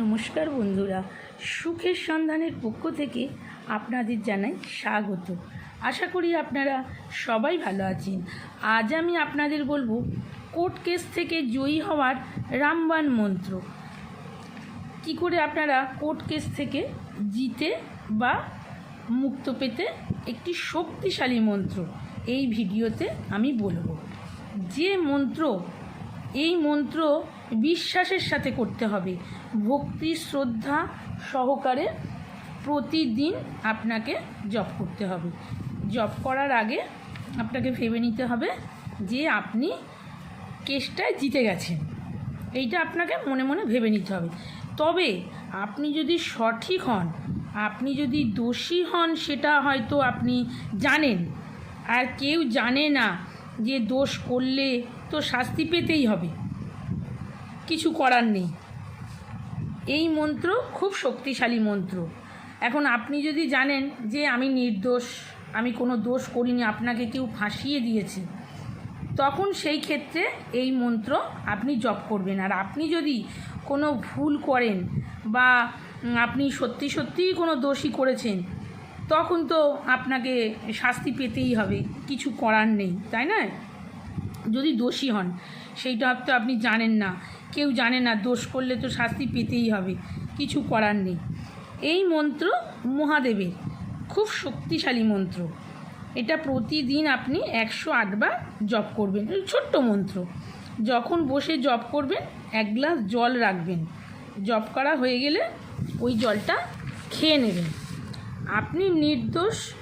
নমস্কার বন্ধুরা। সুখের সন্ধানের পক্ষ থেকে আপনাদের জানাই স্বাগত। আশা করি আপনারা সবাই ভালো আছেন। আজ আমি আপনাদের বলব, কোর্ট কেস থেকে জয়ী হওয়ার রামবাণ মন্ত্র। কি করে আপনারা কোর্ট কেস থেকে জিতে বা মুক্ত পেতে একটি শক্তিশালী মন্ত্র এই ভিডিওতে আমি বলব। যে মন্ত্র এই মন্ত্র বিশ্বাসের সাথে করতে হবে। ভক্তি, শ্রদ্ধা সহকারে প্রতিদিন আপনাকে জপ করতে হবে। জপ করার আগে আপনাকে ভেবে নিতে হবে যে আপনি কেসটায় জিতে গেছেন। এইটা আপনাকে মনে মনে ভেবে নিতে হবে। তবে আপনি যদি সঠিক হন, আপনি যদি দোষী হন, সেটা হয়তো আপনি জানেন। আর কেউ জানে না যে দোষ করলে তো শাস্তি পেতেই হবে। কিছু করার নেই। এই মন্ত্র খুব শক্তিশালী মন্ত্র। এখন আপনি যদি জানেন যে আমি নির্দোষ, আমি কোনো দোষ করিনি, আপনাকে কেউ ফাঁসিয়ে দিয়েছে, তখন সেই ক্ষেত্রে এই মন্ত্র আপনি জপ করবেন। আর আপনি যদি কোনো ভুল করেন বা আপনি সত্যি সত্যিই কোনো দোষী করেছেন, তখন তো আপনাকে শাস্তি পেতেই হবে। কিছু করার নেই, তাই না যদি দোষী হন, সেইটা তো আপনি জানেন না। কেউ জানে না, দোষ করলে তো শাস্তি পেতেই হবে। কিছু করার নেই। এই মন্ত্র মহাদেবের, খুব শক্তিশালী মন্ত্র। এটা প্রতিদিন আপনি একশো আটবার জপ করবেন। ছোট্ট মন্ত্র। যখন বসে জপ করবেন, এক গ্লাস জল রাখবেন। জপ করা হয়ে গেলে ওই জলটা খেয়ে নেবেন। আপনি নির্দোষ,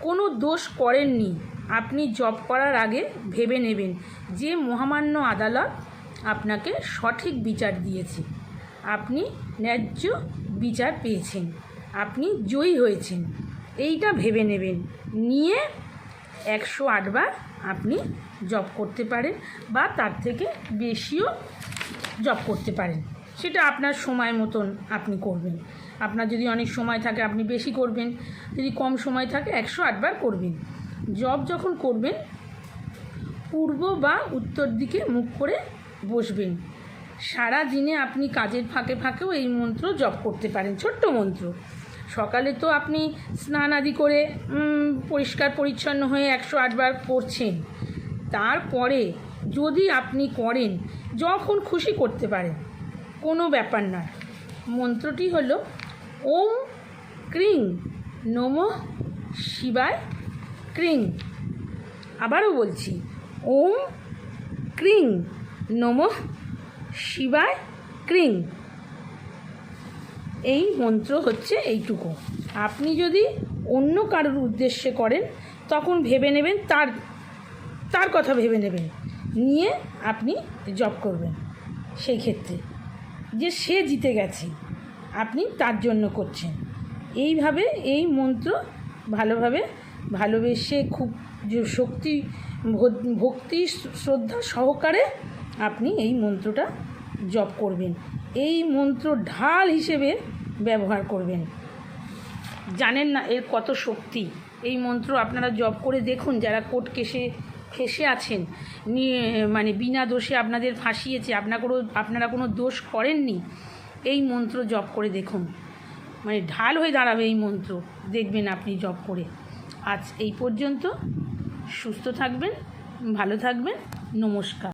কোনো দোষ করেননি। আপনি জব করার আগে ভেবে নেবেন যে মহামান্য আদালত আপনাকে সঠিক বিচার দিয়েছে। আপনি ন্যায্য বিচার পেয়েছেন। আপনি জয়ী হয়েছেন। এইটা ভেবে নেবেন। নিয়ে একশো আটবার আপনি জব করতে পারেন বা তার থেকে বেশিও জব করতে পারেন। সেটা আপনার সময় মতন আপনি করবেন। আপনার যদি অনেক সময় থাকে, আপনি বেশি করবেন। যদি কম সময় থাকে, একশো আটবার করবেন। জব যখন করবেন, পূর্ব বা উত্তর দিকে মুখ করে বসবেন। সারা দিনে আপনি কাজের ফাঁকে ফাঁকেও এই মন্ত্র জপ করতে পারেন, ছোট্ট মন্ত্র। সকালে তো আপনি স্নান আদি করে পরিষ্কার পরিচ্ছন্ন হয়ে একশো আটবার করছেন তারপরে যদি আপনি করেন, যখন খুশি করতে পারেন, কোনো ব্যাপার না। মন্ত্রটি হলো, ওম ক্রিং নম শিবায় ক্রিং। আবারও বলছি, ওম ক্রিং, নম শিবায় ক্রিং। এই মন্ত্র হচ্ছে এইটুকু। আপনি যদি অন্য কারোর উদ্দেশ্যে করেন, তখন ভেবে নেবেন, তার তার কথা ভেবে নেবেন। নিয়ে আপনি জব করবেন সেই ক্ষেত্রে। যে সে জিতে গেছে, আপনি তার জন্য করছেন। এইভাবে এই মন্ত্র ভালোভাবে ভালোবেসে খুব শক্তি ভক্তি, শ্রদ্ধা সহকারে আপনি এই মন্ত্রটা জপ করবেন। এই মন্ত্র ঢাল হিসেবে ব্যবহার করবেন। জানেন না এর কত শক্তি। এই মন্ত্র আপনারা জপ করে দেখুন, যারা কোর্ট কেসে ফেসে আছেন, নিয়ে মানে বিনা দোষে আপনাদের ফাঁসিয়েছে আপনার কোনো আপনারা কোনো দোষ করেননি, এই মন্ত্র জপ করে দেখুন। মানে ঢাল হয়ে দাঁড়াবে এই মন্ত্র, দেখবেন আপনি জপ করে। আজ এই পর্যন্ত। সুস্থ থাকবেন ভালো থাকবেন নমস্কার।